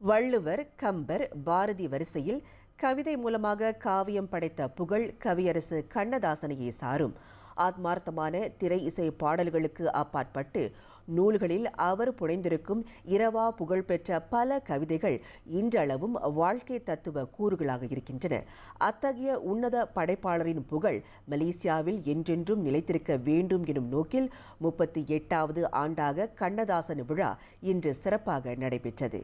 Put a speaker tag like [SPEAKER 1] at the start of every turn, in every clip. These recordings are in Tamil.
[SPEAKER 1] வள்ளுவர் கம்பர் பாரதி வரிசையில் கவிதை மூலமாக காவியம் படைத்த புகழ் கவியரசு கண்ணதாசனையே சாரும். ஆத்மார்த்தமான திரை இசை பாடல்களுக்கு அப்பாற்பட்டு நூல்களில் அவர் புனைந்திருக்கும் இரவா புகழ்பெற்ற பல கவிதைகள் இன்றளவும் வாழ்க்கை தத்துவ கூறுகளாக இருக்கின்றன. அத்தகைய உன்னத படைப்பாளரின் புகழ் மலேசியாவில் என்றென்றும் நிலைத்திருக்க வேண்டும் எனும் நோக்கில் முப்பத்தி எட்டாவது ஆண்டாக கண்ணதாசன் விழா இன்று சிறப்பாக நடைபெற்றது.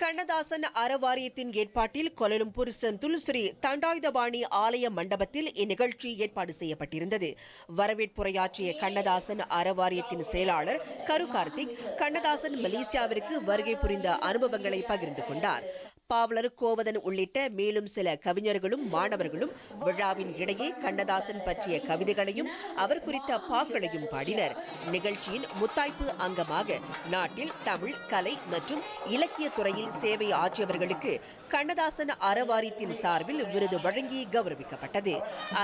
[SPEAKER 1] கண்ணதாசன் அறவாரியத்தின் ஏற்பாட்டில் கொலலும்பூர் செந்துல் ஸ்ரீ தண்டாயுதபாணி ஆலய மண்டபத்தில் இந்நிகழ்ச்சி ஏற்பாடு செய்யப்பட்டிருந்தது. வரவேற்புரையாற்றிய கண்ணதாசன் அறவாரியத்தின் செயலாளர் கரு கார்த்திக் கண்ணதாசன் மலேசியாவிற்கு வருகை புரிந்த அனுபவங்களை பகிர்ந்து கொண்டார். பாவலர் கோவதன் உள்ளிட்ட மேலும் சில கவிஞர்களும் மாணவர்களும் விழாவின் இடையே கண்ணதாசன் பற்றிய கவிதைகளையும் அவர் குறித்த பாக்களையும் பாடினர். நிகழ்ச்சியின் முத்தாய்ப்பு அங்கமாக நாட்டில் தமிழ் கலை மற்றும் இலக்கிய துறையில் சேவை ஆற்றியவர்களுக்கு கண்ணதாசன் அறவாரியத்தின் சார்பில் விருது வழங்கி கௌரவிக்கப்பட்டது.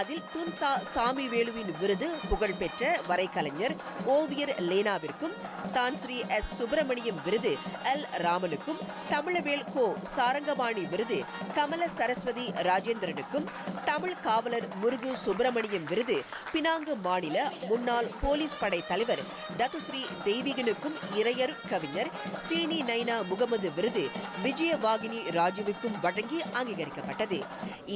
[SPEAKER 1] அதில் துன்சா சாமி வேலுவின் விருது புகழ்பெற்ற வரைக்கலைஞர் ஓவியர் லேனாவிற்கும் தான் ஸ்ரீ எஸ் சுப்பிரமணியம் விருது எல் ராமனுக்கும் தமிழவேல் கோ சார் சாரங்கபாணி விருது கமல சரஸ்வதி ராஜேந்திரனுக்கும் தமிழ் காவலர் முருகு சுப்பிரமணியம் விருது பினாங்கு மாநில முன்னாள் போலீஸ் படை தலைவர் டத்துஸ்ரீ தெய்வீகனுக்கும் இறையர் கவிஞர் சீனி நைனா முகமது விருது விஜயவாகினி ராஜுவுக்கும் வழங்கி அங்கீகரிக்கப்பட்டது.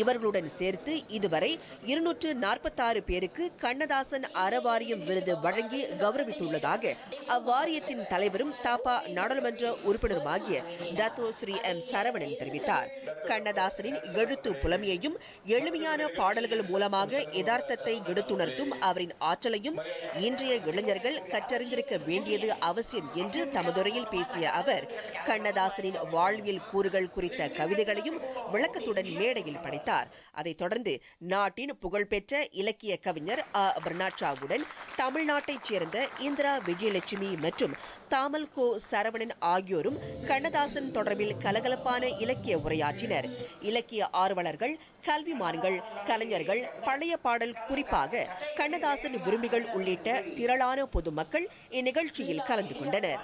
[SPEAKER 1] இவர்களுடன் சேர்த்து இதுவரை இருநூற்று நாற்பத்தாறு பேருக்கு கண்ணதாசன் அறவாரியம் விருது வழங்கி கௌரவித்துள்ளதாக அவ்வாரியத்தின் தலைவரும் தாப்பா நாடாளுமன்ற உறுப்பினருமாகிய டத்தோ ஸ்ரீ எம் சரவணன் தெரிவித்தார். கண்ணதாசனின் எழுத்து புலமையையும் எளிமையான பாடல்கள் மூலமாக யதார்த்தத்தை எடுத்துணர்த்தும் அவரின் ஆற்றலையும் இன்றைய இளைஞர்கள் கற்றறிந்திருக்க வேண்டியது அவசியம் என்று தமதுரையில் பேசிய அவர் கண்ணதாசனின் வாழ்வியல் கூறுகள் குறித்த கவிதைகளையும் விளக்கத்துடன் மேடையில் படைத்தார். அதைத் தொடர்ந்து நாட்டின் புகழ்பெற்ற இலக்கிய கவிஞர் அ பிரணாட்சாவுடன் தமிழ்நாட்டைச் சேர்ந்த இந்திரா விஜயலட்சுமி மற்றும் தாமல் கோ சரவணன் ஆகியோரும் கண்ணதாசன் தொடர்பில் கலகலப்பான இலக்கிய உரையாற்றினர். இலக்கிய ஆர்வலர்கள் கல்விமான்கள் கலைஞர்கள் பழைய பாடல் குறிப்பாக கண்ணதாசன் விரும்பிகள் உள்ளிட்ட திரளான பொதுமக்கள் இந்நிகழ்ச்சியில் கலந்து கொண்டனர்.